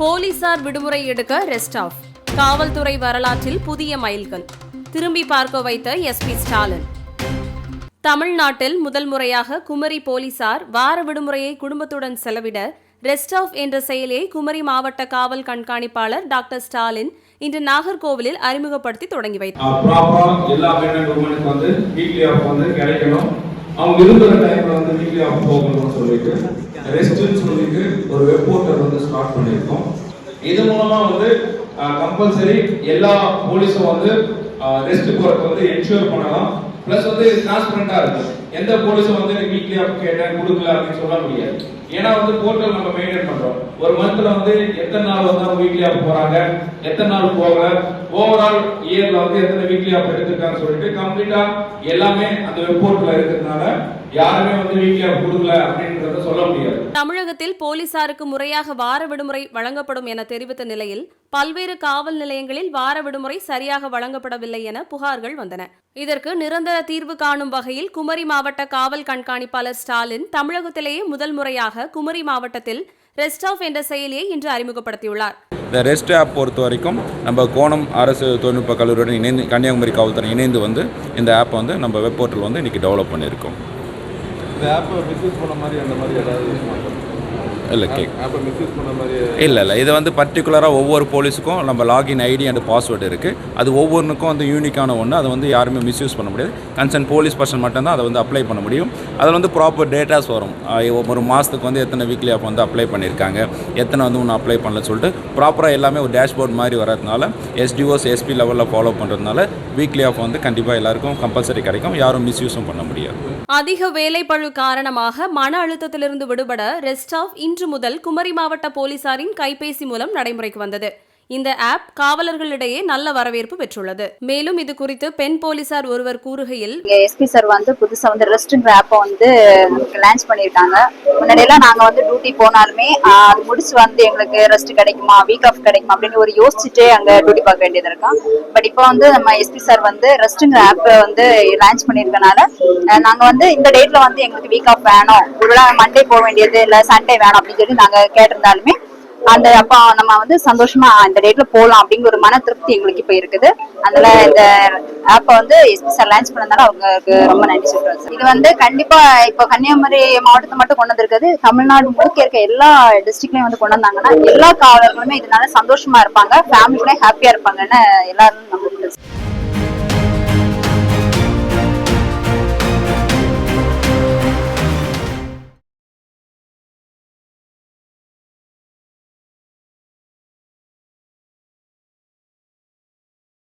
போலீசார் விடுமுறை எடுக்க ரெஸ்ட் ஆஃப். காவல்துறை வரலாற்றில் புதிய மைல்கல். திரும்பி பார்க்க வைத்த எஸ்பி ஸ்டாலின். தமிழ்நாட்டில் முதல் முறையாக குமரி போலீசார் வார விடுமுறையை குடும்பத்துடன் செலவிட ரெஸ்ட் ஆஃப் என்ற செயலியை குமரி மாவட்ட காவல் கண்காணிப்பாளர் டாக்டர் ஸ்டாலின் இன்று நாகர்கோவிலில் அறிமுகப்படுத்தி தொடங்கி வைத்தார். வந்து வீக்லி அவங்க இருக்கிற டைம்ல வந்து வீக்லி ஆஃப் போகணும்னு சொல்லிட்டு ரெஸ்ட்னு சொல்லிட்டு ஒரு வெப் போர்ட்டல் வந்து ஸ்டார்ட் பண்ணியிருக்கோம். இது மூலமா வந்து கம்பல்சரி எல்லா போலீஸும் வந்து ரெஸ்ட் போறதுக்கு வந்து என்ஷூர் பண்ணலாம். ப்ளஸ் வந்து டிரான்ஸ்பரண்டா இருக்கும். எந்த போலீஸும் வந்து எனக்கு வீக்லி ஆஃப் கேட்டேன் கொடுக்கல அப்படின்னு சொல்ல முடியாது. ஏன்னா வந்து போர்ட்டல் நம்ம மெயின் சொல்றோம். ஒரு மந்த்ல வந்து எத்தனை நாள் வந்து அவங்க வீக்லி ஆஃப் போறாங்க? எத்தனை நாள் போகல? ஓவரால் இயர்ல வந்து எத்தனை வீக்லி ஆஃப் எடுத்திருக்காங்கன்னு சொல்லிட்டு கம்ப்ளீட்டா எல்லாமே அந்த வெப் இருக்கிறதுனால யாருமே வந்து வீக்லி ஆஃப் கொடுக்கல அப்படின்றத சொல்ல முடியாது. தமிழகத்தில் போலீசாருக்கு முறையாக வார விடுமுறை வழங்கப்படும் என தெரிவித்த நிலையில் பல்வேறு காவல் நிலையங்களில் வார விடுமுறை சரியாக வழங்கப்படவில்லை என புகார்கள் வந்தன. இதற்கு நிரந்தர தீர்வு காணும் வகையில் குமரி மாவட்ட காவல் கண்காணிப்பாளர் ஸ்டாலின் தமிழகத்திலேயே முதல் முறையாக குமரி மாவட்டத்தில் ரெஸ்ட் ஆஃப் என்ற செயலியை இன்று அறிமுகப்படுத்தியுள்ளார். இந்த ரெஸ்ட் ஆப் பொறுத்த வரைக்கும் நம்ம கோணம் அரசு தொழில்நுட்ப கல்லூரியுடன் இணைந்து கன்னியாகுமரி காவல்துறை இணைந்து வந்து இந்த ஆப்பை வந்து நம்ம வெப் போர்ட்டல் வந்து இன்றைக்கி டெவலப் பண்ணியிருக்கோம். இந்த ஆப்பை பண்ண மாதிரி அந்த மாதிரி ஏதாவது இல்லை கேக். இல்லை இல்லை. இது வந்து பர்டிகுலராக ஒவ்வொரு போலீஸுக்கும் நம்ம லாகின் ஐடி அண்ட் பாஸ்வேர்டு இருக்குது அது ஒவ்வொன்றுக்கும் வந்து யூனிக்கான ஒன்று அதை வந்து யாருமே மிஸ்யூஸ் பண்ண முடியாது. கன்சர்ன் போலீஸ் பர்சன் மட்டும்தான் அதை வந்து அப்ளை பண்ண முடியும். அதில் வந்து ப்ராப்பர் டேட்டாஸ் வரும். ஒரு மாதத்துக்கு வந்து எத்தனை வீக்லி ஆப் வந்து அப்ளை பண்ணியிருக்காங்க எத்தனை வந்து ஒன்று அப்ளை பண்ணலன்னு சொல்லிட்டு ப்ராப்பராக எல்லாமே ஒரு டேஷ்போர்ட் மாதிரி வரதுனால எஸ்டிஓஸ் எஸ்பி லெவலில் ஃபாலோ பண்ணுறதுனால வீக்லி ஆஃப் வந்து கண்டிப்பாக எல்லாருக்கும் கம்பல்சரி கிடைக்கும். யாரும் மிஸ்யூஸும் பண்ண முடியாது. அதிக வேலைப்பழு காரணமாக மன அழுத்தத்திலிருந்து விடுபட ரெஸ்ட் ஆஃப் இன்று முதல் குமரி மாவட்ட போலீசாரின் கைபேசி மூலம் நடைமுறைக்கு வந்தது. இந்த ஆப் காவலர்களிடையே நல்ல வரவேற்பு பெற்றுள்ளது. மேலும் இது குறித்து பெண் போலீசார் ஒருவர் கூறுகையில் எஸ்பி சார் வந்து புதுசா வந்து ரெஸ்ட்ங்கிற ஆப்பை வந்து லான்ச் பண்ணியிருக்காங்க. முன்னாடியெல்லாம் நாங்க வந்து டியூட்டி போனாலுமே அது முடிச்சு வந்து எங்களுக்கு ரெஸ்ட் கிடைக்குமா? வீக் ஆஃப் கிடைக்குமா? அப்படின்னு ஒரு யோசிச்சுட்டே அங்க டியூட்டி பார்க்க வேண்டியது இருக்கும் பட் இப்போ வந்து நம்ம எஸ்பி சார் வந்து ரெஸ்ட்ங்கிற ஆப் வந்து லான்ச் பண்ணியிருக்கனால நாங்க வந்து இந்த டேட்ல வந்து எங்களுக்கு வீக் ஆஃப் வேணும். ஒருவேளை மண்டே போக வேண்டியது இல்ல சண்டே வேணும் அப்படின்னு சொல்லி நாங்க கேட்டிருந்தாலுமே அந்த அப்போ நம்ம வந்து சந்தோஷமா இந்த டேட்ல போலாம் அப்படிங்கிற ஒரு மன திருப்தி எங்களுக்கு இப்ப இருக்குது. அதனால இந்த ஆப்பை வந்து எஸ்பி சார் லான்ச் பண்ணதால அவங்களுக்கு ரொம்ப நன்றி சொல்றேன் சார். இது வந்து கண்டிப்பா இப்போ கன்னியாகுமரி மாவட்டத்தை மட்டும் கொண்டு வந்திருக்குது. தமிழ்நாடு முழுக்க இருக்க எல்லா டிஸ்ட்ரிக்ட்லயும் வந்து கொண்டு வந்தாங்கன்னா எல்லா காவலர்களுமே இதனால சந்தோஷமா இருப்பாங்க. ஃபேமிலியோட ஹாப்பியா இருப்பாங்கன்னு எல்லாரும் நம்புறேன்